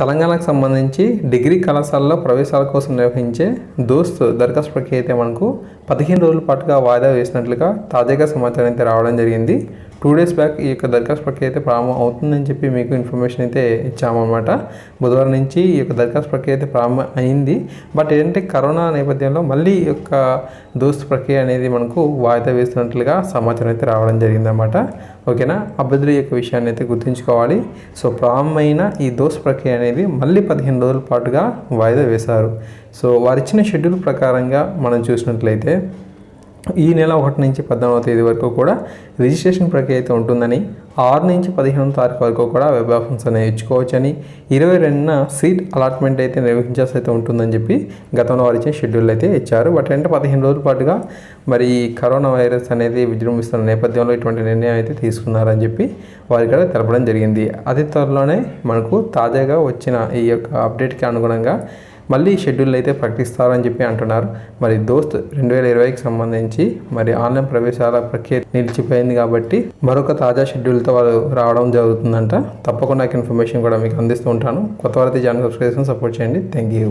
తెలంగాణకు సంబంధించి డిగ్రీ కళాశాలలో ప్రవేశాల కోసం నిర్వహించే దోస్త్ దరఖాస్తు ప్రక్రియ అయితే మనకు పదిహేను రోజుల పాటుగా వాయిదా వేసినట్లుగా తాజాగా సమాచారం అయితే రావడం జరిగింది. టూ డేస్ బ్యాక్ ఈ యొక్క దరఖాస్తు ప్రక్రియ అయితే ప్రారంభం అవుతుందని చెప్పి మీకు ఇన్ఫర్మేషన్ అయితే ఇచ్చామన్నమాట. బుధవారం నుంచి ఈ యొక్క దరఖాస్తు ప్రక్రియ అయితే ప్రారంభం అయింది. బట్ ఏంటంటే కరోనా నేపథ్యంలో మళ్ళీ ఈ యొక్క దోస్తు ప్రక్రియ అనేది మనకు వాయిదా వేస్తున్నట్లుగా సమాచారం అయితే రావడం జరిగిందన్నమాట. ఓకేనా? అభ్యర్థుల యొక్క విషయాన్ని అయితే గుర్తుంచుకోవాలి. సో ప్రారంభమైన ఈ దోస్తు ప్రక్రియ అనేది మళ్ళీ పదిహేను రోజుల పాటుగా వాయిదా వేశారు. సో వారిచ్చిన షెడ్యూల్ ప్రకారంగా మనం చూసినట్లయితే ఈ నెల ఒకటి నుంచి పద్నాలుగవ తేదీ వరకు కూడా రిజిస్ట్రేషన్ ప్రక్రియ అయితే ఉంటుందని ఆరు నుంచి పదిహేను తారీఖు వరకు కూడా వెబ్ ఆప్షన్స్ అనేవి ఇచ్చుకోవచ్చని ఇరవై రెండున సీట్ అలాట్మెంట్ అయితే నిర్వహించాల్సి అయితే ఉంటుందని చెప్పి గతంలో వారు ఇచ్చిన షెడ్యూల్ అయితే ఇచ్చారు. బట్ అంటే పదిహేను రోజుల పాటుగా మరి ఈ కరోనా వైరస్ అనేది విజృంభిస్తున్న నేపథ్యంలో ఇటువంటి నిర్ణయం అయితే తీసుకున్నారని చెప్పి వారి ఇక్కడ తెలపడం జరిగింది. అతి త్వరలోనే మనకు తాజాగా వచ్చిన ఈ యొక్క అప్డేట్కి అనుగుణంగా మళ్ళీ షెడ్యూల్ అయితే ప్రకటిస్తారని చెప్పి అంటున్నారు. మరి దోస్త్ రెండు వేల ఇరవైకి సంబంధించి మరి ఆన్లైన్ ప్రవేశాల ప్రక్రియ నిలిచిపోయింది కాబట్టి మరొక తాజా షెడ్యూల్తో వాళ్ళు రావడం జరుగుతుందంట. తప్పకుండా నాకు ఇన్ఫర్మేషన్ కూడా మీకు అందిస్తూ ఉంటాను. కొత్త వారైతే ఛానల్ సబ్స్క్రైబ్ సపోర్ట్ చేయండి. Thank you